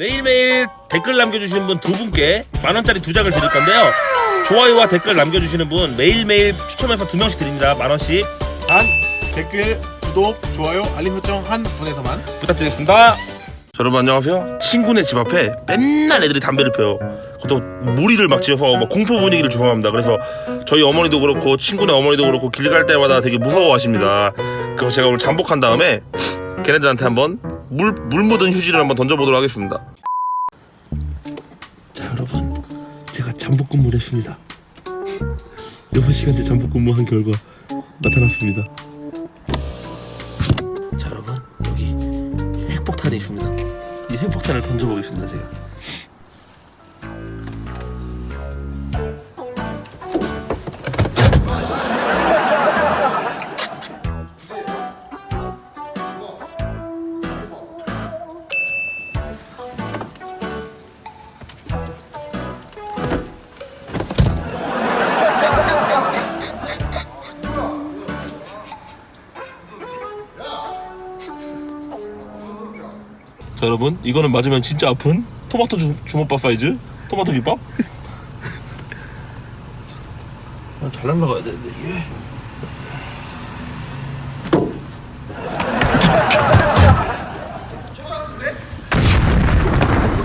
매일매일 댓글 남겨주시는 분 두 분께 만원짜리 두 장을 드릴 건데요. 좋아요와 댓글 남겨주시는 분 매일매일 추첨해서 두 명씩 드립니다. 만원씩. 단 댓글, 구독, 좋아요, 알림 설정 한 분에서만 부탁드리겠습니다. 여러분 안녕하세요. 친구네 집 앞에 맨날 애들이 담배를 펴요. 그것도 무리를 막 지어서 막 공포 분위기를 조성합니다. 그래서 저희 어머니도 그렇고 친구네 어머니도 그렇고 길 갈 때마다 되게 무서워하십니다. 그래서 제가 오늘 잠복한 다음에 걔네들한테 한번 물, 물 묻은 휴지를 한번 던져보도록 하겠습니다. 자 여러분 제가 잠복 근무를 했습니다. 6시간째 잠복 근무한 결과 나타났습니다. 자 여러분 여기 핵폭탄이 있습니다. 이 핵폭탄을 던져보겠습니다 제가 자 여러분 이거는 맞으면 진짜 아픈 토마토 주, 주먹밥 사이즈 토마토 김밥 아, 잘 날라가야 되는데 이게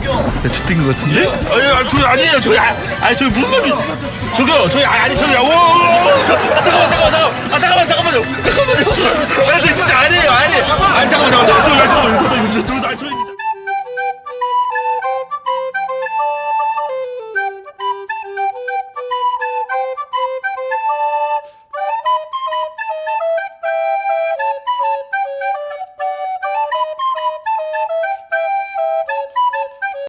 야, 죽된 것 같은데? 아니, 아니, 저기 아니에요. 저기, 아, 아니, 저기 무슨 말이. 저기요, 저기, 아니, 저기, 오, 오, 오, 아. 아, 아니에요, 아니에요. 아니, 잠깐만, 잠깐만, 잠깐만, 잠깐만, 잠깐만, 잠깐만, 잠깐만, 잠깐만, 잠깐만, 잠 아, 저리